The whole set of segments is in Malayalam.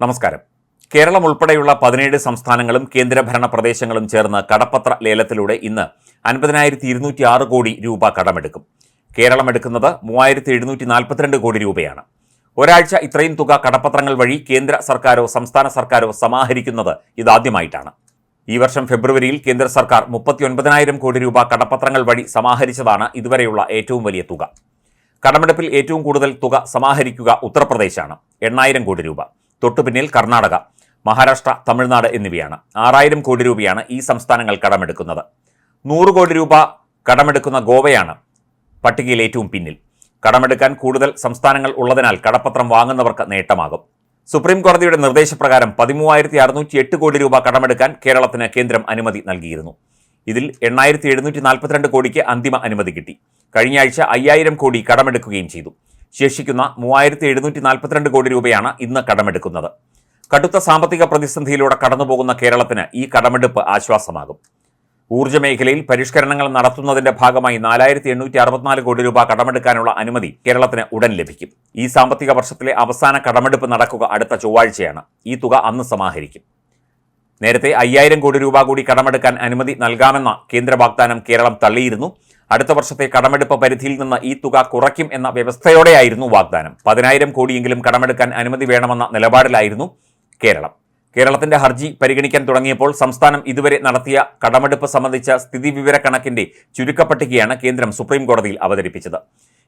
നമസ്കാരം. കേരളം ഉൾപ്പെടെയുള്ള പതിനേഴ് സംസ്ഥാനങ്ങളും കേന്ദ്രഭരണ പ്രദേശങ്ങളും ചേർന്ന് കടപ്പത്ര ലേലത്തിലൂടെ ഇന്ന് അൻപതിനായിരത്തി ഇരുന്നൂറ്റി ആറ് കോടി രൂപ കടമെടുക്കും. കേരളം എടുക്കുന്നത് മൂവായിരത്തി എഴുന്നൂറ്റി നാൽപ്പത്തിരണ്ട് കോടി രൂപയാണ്. ഒരാഴ്ച ഇത്രയും തുക കടപ്പത്രങ്ങൾ വഴി കേന്ദ്ര സർക്കാരോ സംസ്ഥാന സർക്കാരോ സമാഹരിക്കുന്നത് ഇതാദ്യമായിട്ടാണ്. ഈ വർഷം ഫെബ്രുവരിയിൽ കേന്ദ്ര സർക്കാർ മുപ്പത്തിയൊൻപതിനായിരം കോടി രൂപ കടപ്പത്രങ്ങൾ വഴി സമാഹരിച്ചതാണ് ഇതുവരെയുള്ള ഏറ്റവും വലിയ തുക. കടമെടുപ്പിൽ ഏറ്റവും കൂടുതൽ തുക സമാഹരിക്കുക ഉത്തർപ്രദേശാണ്. എണ്ണായിരം കോടി രൂപ. തൊട്ടുപിന്നിൽ കർണാടക മഹാരാഷ്ട്ര തമിഴ്നാട് എന്നിവയാണ്. ആറായിരം കോടി രൂപയാണ് ഈ സംസ്ഥാനങ്ങൾ കടമെടുക്കുന്നത്. നൂറ് കോടി രൂപ കടമെടുക്കുന്ന ഗോവയാണ് പട്ടികയിൽ ഏറ്റവും പിന്നിൽ. കടമെടുക്കാൻ കൂടുതൽ സംസ്ഥാനങ്ങൾ ഉള്ളതിനാൽ കടപ്പത്രം വാങ്ങുന്നവർക്ക് നേട്ടമാകും. സുപ്രീം കോടതിയുടെ നിർദ്ദേശപ്രകാരം പതിമൂവായിരത്തി അറുന്നൂറ്റി എട്ട് കോടി രൂപ കടമെടുക്കാൻ കേരളത്തിന് കേന്ദ്രം അനുമതി നൽകിയിരുന്നു. ഇതിൽ എണ്ണായിരത്തി എഴുന്നൂറ്റി നാൽപ്പത്തിരണ്ട് കോടിക്ക് അന്തിമ അനുമതി കിട്ടി. കഴിഞ്ഞ ആഴ്ച അയ്യായിരം കോടി കടമെടുക്കുകയും ചെയ്തു. ശേഷിക്കുന്ന മൂവായിരത്തി എഴുന്നൂറ്റി നാൽപ്പത്തിരണ്ട് കോടി രൂപയാണ് ഇന്ന് കടമെടുക്കുന്നത്. കടുത്ത സാമ്പത്തിക പ്രതിസന്ധിയിലൂടെ കടന്നുപോകുന്ന കേരളത്തിന് ഈ കടമെടുപ്പ് ആശ്വാസമാകും. ഊർജ മേഖലയിൽ പരിഷ്കരണങ്ങൾ നടത്തുന്നതിന്റെ ഭാഗമായി നാലായിരത്തി എണ്ണൂറ്റി അറുപത്തിനാല് കോടി രൂപ കടമെടുക്കാനുള്ള അനുമതി കേരളത്തിന് ഉടൻ ലഭിക്കും. ഈ സാമ്പത്തിക വർഷത്തിലെ അവസാന കടമെടുപ്പ് നടക്കുക അടുത്ത ചൊവ്വാഴ്ചയാണ്. ഈ തുക അന്ന് സമാഹരിക്കും. നേരത്തെ അയ്യായിരം കോടി രൂപ കൂടി കടമെടുക്കാൻ അനുമതി നൽകാമെന്ന കേന്ദ്ര വാഗ്ദാനം കേരളം തള്ളിയിരുന്നു. അടുത്ത വർഷത്തെ കടമെടുപ്പ് പരിധിയിൽ നിന്ന് ഈ തുക കുറയ്ക്കും എന്ന വ്യവസ്ഥയോടെയായിരുന്നു വാഗ്ദാനം. പതിനായിരം കോടിയെങ്കിലും കടമെടുക്കാൻ അനുമതി വേണമെന്ന നിലപാടിലായിരുന്നു കേരളം. കേരളത്തിന്റെ ഹർജി പരിഗണിക്കാൻ തുടങ്ങിയപ്പോൾ സംസ്ഥാനം ഇതുവരെ നടത്തിയ കടമെടുപ്പ് സംബന്ധിച്ച സ്ഥിതിവിവരക്കണക്കിന്റെ ചുരുക്കപ്പട്ടികയാണ് കേന്ദ്രം സുപ്രീം കോടതിയിൽ അവതരിപ്പിച്ചത്.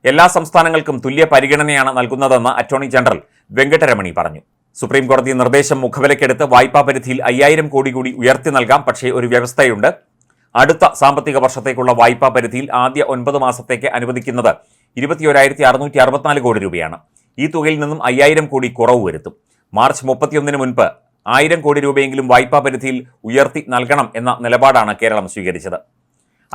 എല്ലാ സംസ്ഥാനങ്ങൾക്കും തുല്യ പരിഗണനയാണ് നൽകുന്നതെന്ന് അറ്റോർണി ജനറൽ വെങ്കട്ടരമണി പറഞ്ഞു. സുപ്രീം കോടതി നിർദ്ദേശം മുഖവിലക്കെടുത്ത് വായ്പാ പരിധിയിൽ അയ്യായിരം കോടി കൂടി ഉയർത്തി നൽകാം. പക്ഷേ ഒരു വ്യവസ്ഥയുണ്ട്. അടുത്ത സാമ്പത്തിക വർഷത്തേക്കുള്ള വായ്പാ പരിധിയിൽ ആദ്യ ഒൻപത് മാസത്തേക്ക് അനുവദിക്കുന്നത് ഇരുപത്തിയൊരായിരത്തി അറുന്നൂറ്റി അറുപത്തിനാല് കോടി രൂപയാണ്. ഈ തുകയിൽ നിന്നും അയ്യായിരം കോടി കുറവ് വരുത്തും. മാർച്ച് മുപ്പത്തിയൊന്നിന് മുൻപ് ആയിരം കോടി രൂപയെങ്കിലും വായ്പാ പരിധിയിൽ ഉയർത്തി നൽകണം എന്ന നിലപാടാണ് കേരളം സ്വീകരിച്ചത്.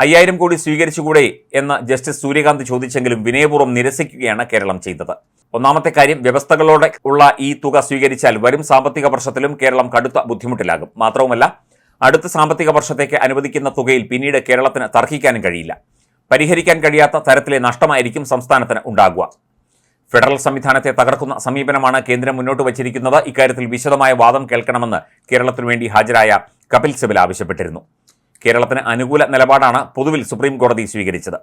അയ്യായിരം കോടി സ്വീകരിച്ചുകൂടെ എന്ന് ജസ്റ്റിസ് സൂര്യകാന്ത് ചോദിച്ചെങ്കിലും വിനയപൂർവം നിരസിക്കുകയാണ് കേരളം ചെയ്തത്. ഒന്നാമത്തെ കാര്യം വ്യവസ്ഥകളോടെ ഉള്ള ഈ തുക സ്വീകരിച്ചാൽ വരും സാമ്പത്തിക വർഷത്തിലും കേരളം കടുത്ത ബുദ്ധിമുട്ടിലാകും. മാത്രവുമല്ല അടുത്ത സാമ്പത്തിക വർഷത്തേക്ക് അനുവദിക്കുന്ന തുകയിൽ പിന്നീട് കേരളത്തിന് തർക്കിക്കാനും കഴിയില്ല. പരിഹരിക്കാൻ കഴിയാത്ത തരത്തിലെ നഷ്ടമായിരിക്കും സംസ്ഥാനത്തിന് ഉണ്ടാകുക. ഫെഡറൽ സംവിധാനത്തെ തകർക്കുന്ന സമീപനമാണ് കേന്ദ്രം മുന്നോട്ട് വച്ചിരിക്കുന്നത്. ഇക്കാര്യത്തിൽ വിശദമായ വാദം കേൾക്കണമെന്ന് കേരളത്തിനു വേണ്ടി ഹാജരായ കപിൽ സിബൽ ആവശ്യപ്പെട്ടിരുന്നു. കേരളത്തിന് അനുകൂല നിലപാടാണ് പൊതുവിൽ സുപ്രീം കോടതി സ്വീകരിച്ചത്.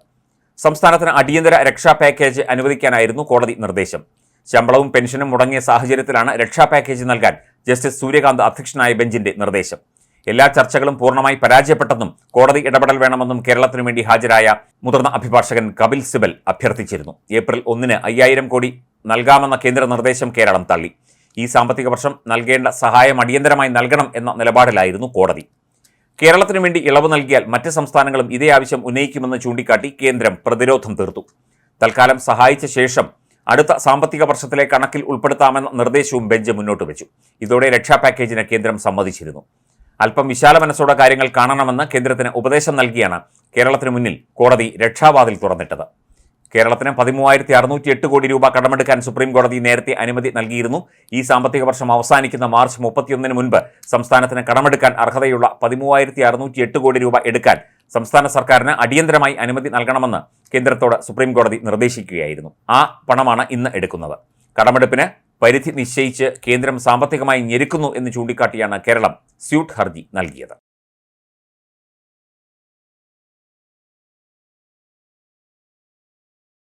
സംസ്ഥാനത്തിന് അടിയന്തര രക്ഷാ പാക്കേജ് അനുവദിക്കാനായിരുന്നു കോടതി നിർദ്ദേശം. ശമ്പളവും പെൻഷനും മുടങ്ങിയ സാഹചര്യത്തിലാണ് രക്ഷാ പാക്കേജ് നൽകാൻ ജസ്റ്റിസ് സൂര്യകാന്ത് അധ്യക്ഷനായ ബെഞ്ചിന്റെ നിർദ്ദേശം. എല്ലാ ചർച്ചകളും പൂർണമായി പരാജയപ്പെട്ടെന്നും കോടതി ഇടപെടൽ വേണമെന്നും കേരളത്തിനു വേണ്ടി ഹാജരായ മുതിർന്ന അഭിഭാഷകൻ കപിൽ സിബൽ അഭ്യർത്ഥിച്ചിരുന്നു. ഏപ്രിൽ ഒന്നിന് അയ്യായിരം കോടി നൽകാമെന്ന കേന്ദ്ര നിർദ്ദേശം കേരളം തള്ളി. ഈ സാമ്പത്തിക വർഷം നൽകേണ്ട സഹായം അടിയന്തരമായി നൽകണം എന്ന നിലപാടിലായിരുന്നു കോടതി. കേരളത്തിനു വേണ്ടി ഇളവ് നൽകിയാൽ മറ്റ് സംസ്ഥാനങ്ങളും ഇതേ ആവശ്യം ഉന്നയിക്കുമെന്ന് ചൂണ്ടിക്കാട്ടി കേന്ദ്രം പ്രതിരോധം തീർത്തു. തൽക്കാലം സഹായിച്ച ശേഷം അടുത്ത സാമ്പത്തിക വർഷത്തിലെ കണക്കിൽ ഉൾപ്പെടുത്താമെന്ന നിർദ്ദേശവും ബെഞ്ച് മുന്നോട്ട് വെച്ചു. ഇതോടെ രക്ഷാ പാക്കേജിന് കേന്ദ്രം സമ്മതിച്ചിരുന്നു. അല്പം വിശാല മനസ്സോടെ കാര്യങ്ങൾ കാണണമെന്ന് കേന്ദ്രത്തിന് ഉപദേശം നൽകിയാണ് കേരളത്തിന് മുന്നിൽ കോടതി രക്ഷാവാതിൽ തുറന്നിട്ടത്. കേരളത്തിന് പതിമൂവായിരത്തി അറുന്നൂറ്റി എട്ട് കോടി രൂപ കടമെടുക്കാൻ സുപ്രീം കോടതി നേരത്തെ അനുമതി നൽകിയിരുന്നു. ഈ സാമ്പത്തിക വർഷം അവസാനിക്കുന്ന മാർച്ച് മുപ്പത്തിയൊന്നിന് മുൻപ് സംസ്ഥാനത്തിന് കടമെടുക്കാൻ അർഹതയുള്ള പതിമൂവായിരത്തി അറുന്നൂറ്റി എട്ട് കോടി രൂപ എടുക്കാൻ സംസ്ഥാന സർക്കാരിന് അടിയന്തരമായി അനുമതി നൽകണമെന്ന് കേന്ദ്രത്തോട് സുപ്രീം കോടതി നിർദ്ദേശിക്കുകയായിരുന്നു. ആ പണമാണ് ഇന്ന് എടുക്കുന്നത്. കടമെടുപ്പിന് പരിധി നിശ്ചയിച്ച് കേന്ദ്രം സാമ്പത്തികമായി ഞെരുക്കുന്നു എന്ന് ചൂണ്ടിക്കാട്ടിയാണ് കേരളം സ്യൂട്ട് ഹർജി നൽകിയത്.